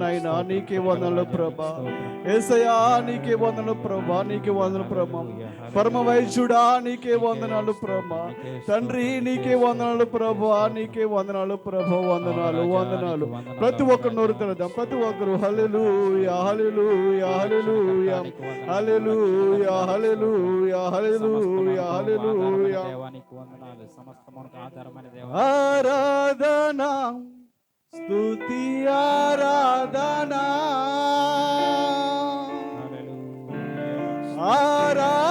నాయన నీకే వందనలు ప్రభా. ఏసయా నీకే వందనలు ప్రభా నీకే వందనలు ప్రభా. పరమ వైద్యుడా నీకే వందనాలు ప్రభా. తండ్రి నీకే వందనాలు ప్రభా నీకే వందనాలు ప్రభా. వందనాలు వందనాలు. ప్రతి ఒక్కరు నోరు తెరదాం ప్రతి ఒక్కరు హలెలు హలెలు హలెలు హలెలు హలెలు హలెలు హలెలు ఆరాధన. స్తుతి ఆరాధన. ఆరాధన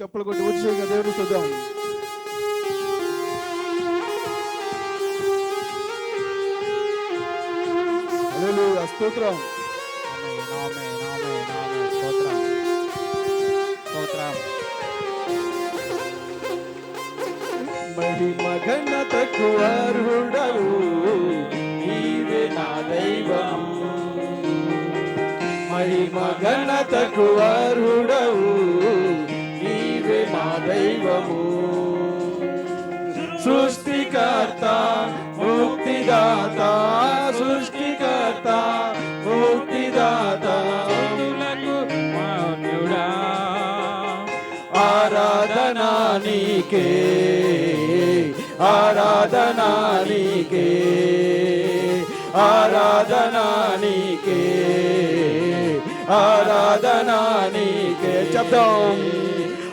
చెప్పులు కొట్టి వచ్చి దేవుడు చూద్దాం. స్తోత్రం ఆమేన్, స్తోత్రం. స్తోత్రం మహిమ ఘనతకు అర్హుడవు నీవే నా దైవం. మహిమ ఘనతకు అర్హుడవు దైవము సృష్టికర్త ముక్తిదాత సృష్టికర్త ముక్తిదాత. మాన్యుడా. ఆరాధనా నీకే ఆరాధనా నీకే ఆరాధనా నీకే ఆరాధనా నీకే. చెప్దాం.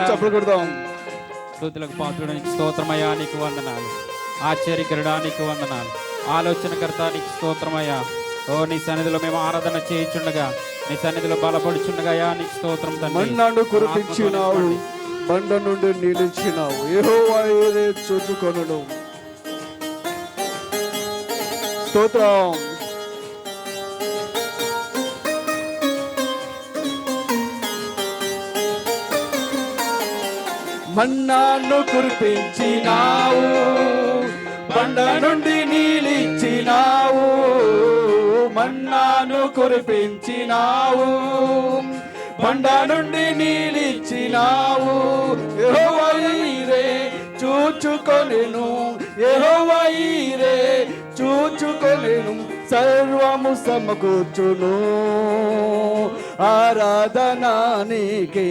చెప్పలు కొడదాం. స్తుతులకు పాత్రుడానికి స్తోత్రమయ్యా నీకు వందనాలు. ఆశ్చర్యకరుడా నీకు వందనాలు. ఆలోచనకర్త నీకు స్తోత్రమయ్యా. ఓ నీ సన్నిధిలో మేము ఆరాధన చేయించుండగా నీ సన్నిధిలో బలపడుచుండగా నీకు స్తోత్రం తండ్రి. మన్నాడు కురిపించినావు బండ నుండి నిలిచినావు. ఏహో ఏదే చూచుకొనును. స్తోత్రం. మన్నాను కురిపించినావు బండ నుండి నీలిచ్చినావు మన్నాను కురిపించినావు బండ నుండి నీలిచ్చినావు. ఎహోవైరే చూచుకొనెను ఎహోవైరే చూచుకొనెను సర్వము సమకూర్చును. ఆరాధనా నీకే.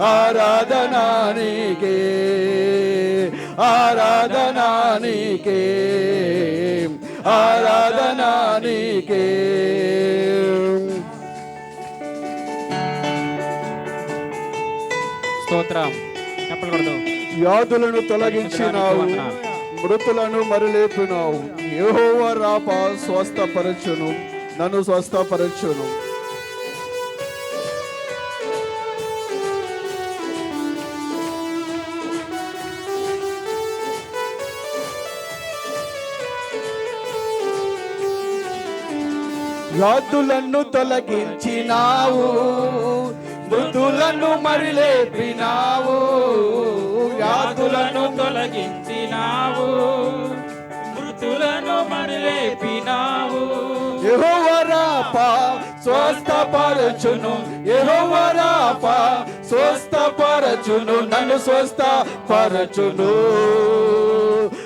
ఆరాధనా నీకే ఆరాధనా నీకే ఆరాధనా నీకే. స్తోత్రం. చెప్పకూడదు వ్యాధులను తొలగించినావు మృతులను మరిలేపినావు. యెహోవ రాప స్వస్థపరచును నన్ను స్వస్థపరచును. వ్యాధులను తొలగించినావు మృతులను మరిలేపినావు వ్యాధులను తొలగించినావు మృతులను మరిలేపినావు. యెహోవరాప స్వస్థపరచును. యెహోవరాప స్వస్థపరచును. నన్ను స్వస్థపరచును.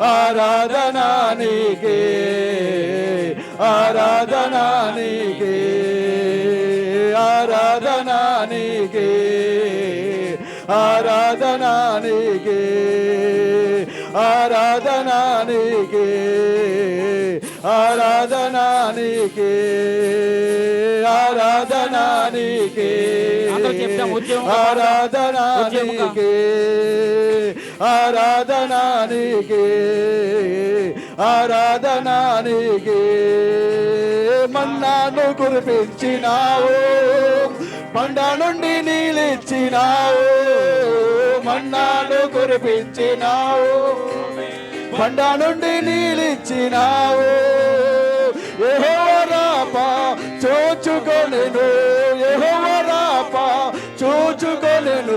ఆరాధన నీకే ఆరాధన నీకే ఆరాధన నీకే ఆరాధన నీకే ఆరాధన నీకే ఆరాధన నీకే ఆరాధన నీకే ఆరాధన. నీకే ఆరాధనానికి ఆరాధనానికి మన్నాను కురిపించినావు పండ నుండి నీలిచ్చినావు మన్నాను కురిపించినావు పండ నుండి నీలిచ్చినావు యెహోవారాపా చూచుకొనెను యెహోవారాపా చూచుకొనెను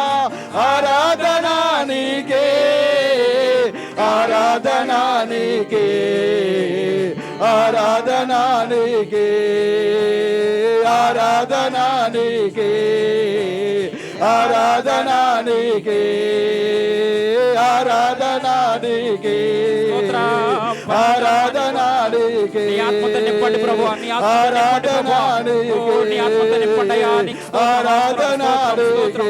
ఆరాధనా నీకే ఆరాధనా నీకే ఆరాధనా నీకే ఆరాధనా నీకే ఆరాధనా నీకే ఆరాధనా నీకే నింపండి ప్రభు ఆరాధనా నీకే ఆరాధనా నీకే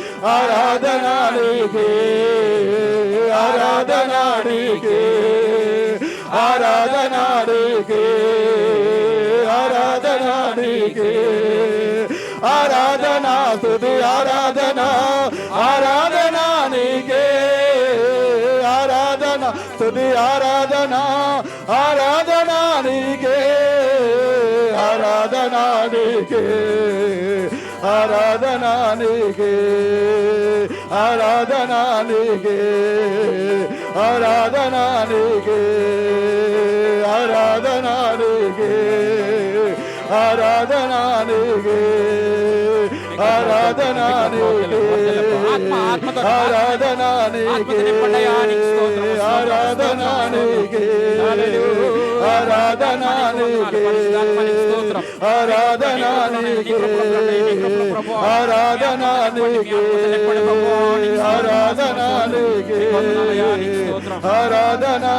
ఆరాధన నీకే ఆరాధన నీకే ఆరాధనా నీకే ఆరాధన నీకే ఆరాధన తుది ఆరాధన ఆరాధన నీకే ఆరాధన స్తుతి ఆరాధన ఆరాధన నీకే ఆరాధన నీకే ಆರಾಧನಾ ನಿಗೆ ಆರಾಧನಾ ನಿಗೆ ಆರಾಧನಾ ನಿಗೆ ಆರಾಧನಾ ನಿಗೆ ಆರಾಧನಾ ನಿಗೆ ఆరాధనా ఆత్మ ఆత్మతో ఆరాధనా ఆరాధనా ఆరాధనా ఆరాధనా ఆరాధనా ఆరాధనా ఆరాధనా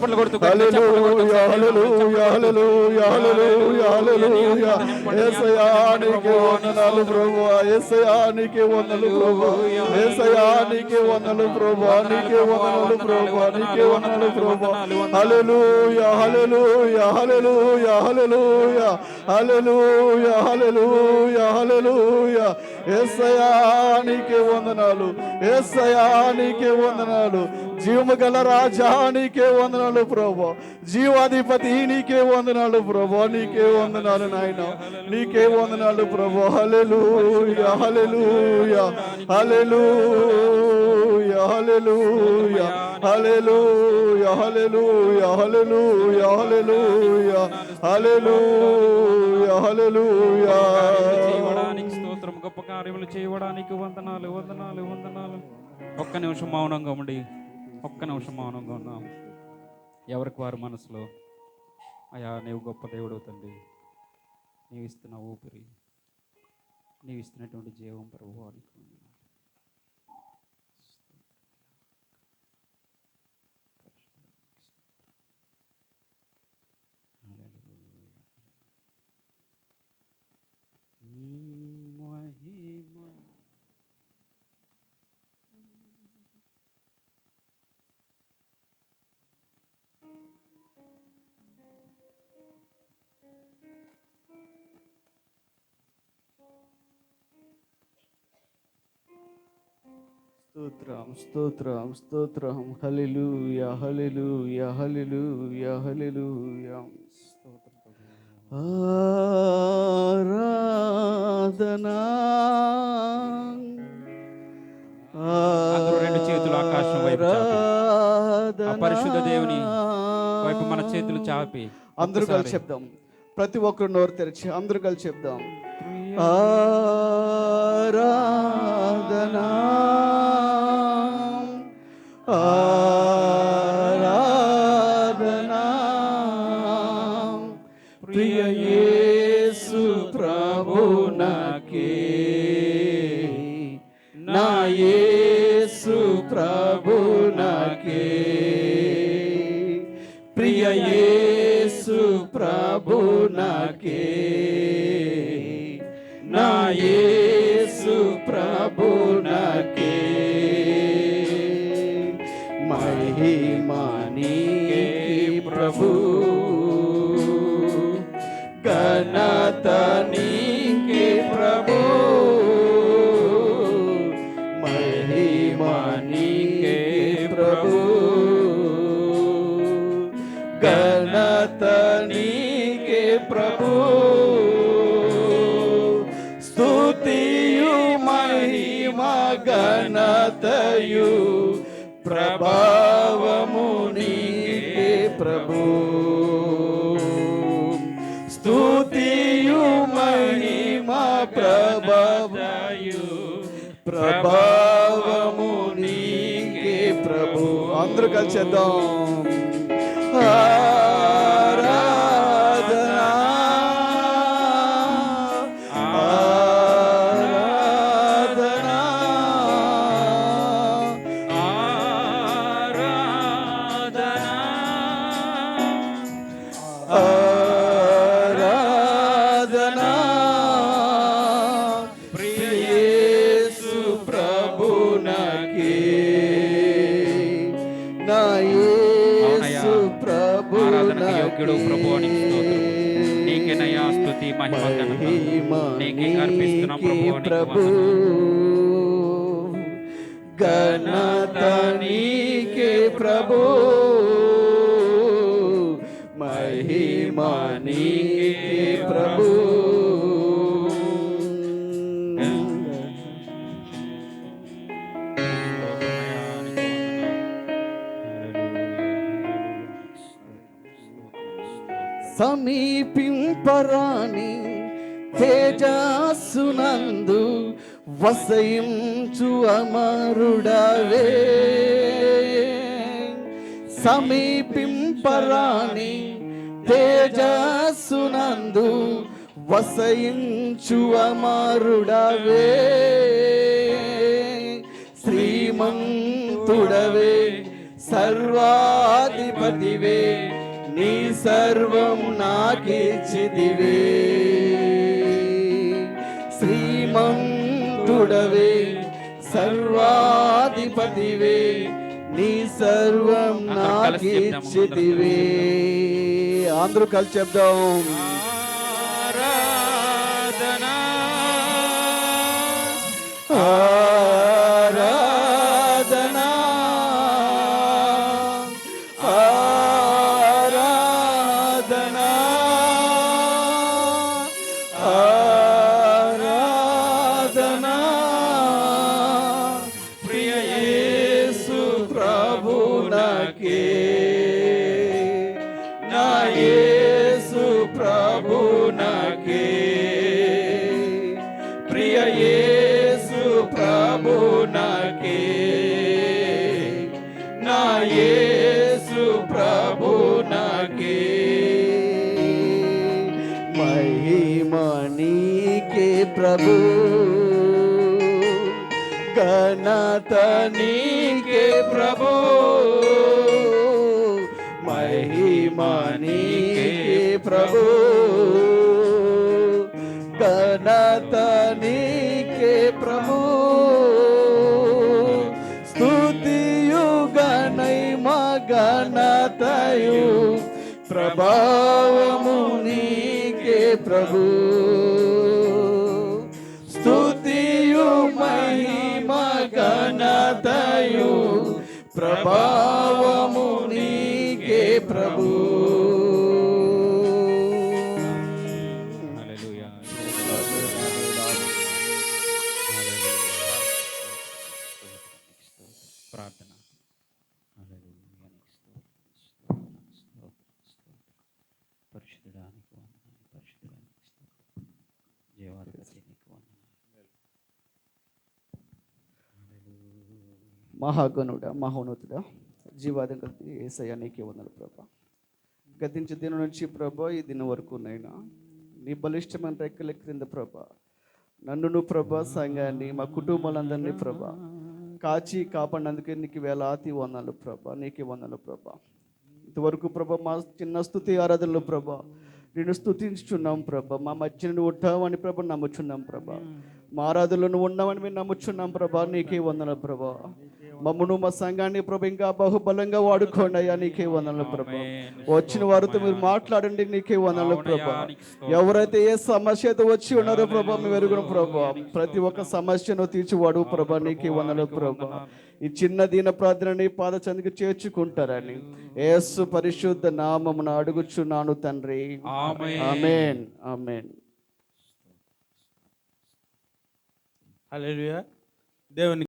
చప్పట్లు కొడుతూ వందనాలు ప్రభు ఎస్ఐనికి వందలు ప్రభు ఎస్ఐనికి వందలు ప్రభు నీకే వందలు ప్రభు నీకే వందలు ప్రభు హలలు హలలు హలలు హలలు హలలు హలలు హలలు ఏసయానికి వందనాలు ఏసయానికి వందనాలు. జీవము గల రాజా నీకే వందనాలు ప్రభా. జీవాధిపతి నీకే వందనాలు ప్రభా. నీకే వందనాలు నాయన. నీకే వందనాలు ప్రభా. హల్లెలూయా హల్లెలూయా హల్లెలూయా హల్లెలూయా హల్లెలూయా హల్లెలూయా హల్లెలూయా హల్లెలూయా హల్లెలూయా హల్లెలూయా. స్తోత్రం గొప్ప కార్యములు చేయడానికి వందనాలు వందనాలు వందనాలు. ఒక్క నిమిషం మౌనంగా ఉండి ఒక్క నిమిషం మౌనంగా ఉన్నాం ఎవరికి వారి మనసులో అయా నీవు గొప్ప దేవుడు తండ్రి. నీవు ఇస్తున్న ఊపిరి నీవు ఇస్తున్నటువంటి జీవం ప్రభు స్తోత్రం స్తోత్రం స్తోత్రం. హల్లెలూయా హల్లెలూయా హల్లెలూయా హల్లెలూయా. ఆరాధనా. రెండు చేతులు ఆకాశం వైపు పరిశుద్ధ దేవుని వైపు మన చేతులు చాపి. అందరూ కలిసి. చెప్దాం. ప్రతి ఒక్కరు నోరు తెరిచి అందరూ కలిసి చెప్దాం. ఆరాధనా. आराधना प्रिय ये ప్రభు అందరూ కలిసేద్దాం నీకు స్తోత్రం నీకేనయ్యా స్థుతి మహిమ నీకే అర్పిస్తున్నాం ప్రభు ఘనత నీకే ప్రభు మహిమ ప్రభు సమీపింపరాని తేజస్సునందు వసయించు అమరుడవే. సమీపింపరాని తేజస్సునందు వసయించు అమరుడవే. శ్రీమంతుడవే సర్వాధిపతివే. నీ సర్వం నాకిచ్చిదివే శ్రీమంతుడవే సర్వాధిపతివే నీ సర్వం నాకిచ్చిదివే అందరూ కలిసి చెప్దాం. ఆరాధనా. ప్రభు. ఘనత నీకే ప్రభు. మహిమ నీకే ప్రభు. ఘనత నీకే ప్రభు. స్తుతియు గణైమ ఘనతయు. ప్రభావము నీకే ప్రభు. ప్రభావము మహాగణుడ మహోన్నతుడ జీవాదం ఏసయ్య నీకే వందలు ప్రభా. గతించే దినం నుంచి ప్రభా ఈ దినం వరకు నైనా నీ బలిష్టమైన రెక్కల క్రింద ప్రభా నన్నును ప్రభా సంఘాన్ని మా కుటుంబాలందరినీ ప్రభా కాచి కాపాడినందుకే నీకు వేలాది వందలు ప్రభా నీకే వందలు ప్రభా. ఇంతవరకు ప్రభా మా చిన్న స్థుతి ఆరాధనలు ప్రభా నేను స్థుతించుచున్నాం ప్రభా. మా మధ్య నువ్వు ఉంటావని ప్రభా నమ్ముచున్నాం ప్రభా. మా ఆరాధనలో నువ్వు ఉన్నావని మేము నమ్ముచున్నాం ప్రభా నీకే వందలు ప్రభా. మమ్మను మా సంఘాన్ని ప్రభా ఇంకా బహుబలంగా వాడుకోండి అయ్యా నీకే వందనలు ప్రభా. వచ్చిన వారితో మీరు మాట్లాడండి. నీకే వందనలు ప్రభా. ఎవరైతే ఏ సమస్యతో వచ్చి ఉన్నారో ప్రభా మేము ఎరుగున ప్రభా. ప్రతి ఒక్క సమస్యను తీర్చివాడు ప్రభా. నీకే వందనలు ప్రభా. ఈ చిన్న దీన ప్రార్థనని పాద చందికి చేర్చుకుంటారని. యేసు పరిశుద్ధ నామమున అడుగుచున్నాను తండ్రి. ఆమేన్. ఆమేన్. ఆమేన్. హల్లెలూయా. దేవుని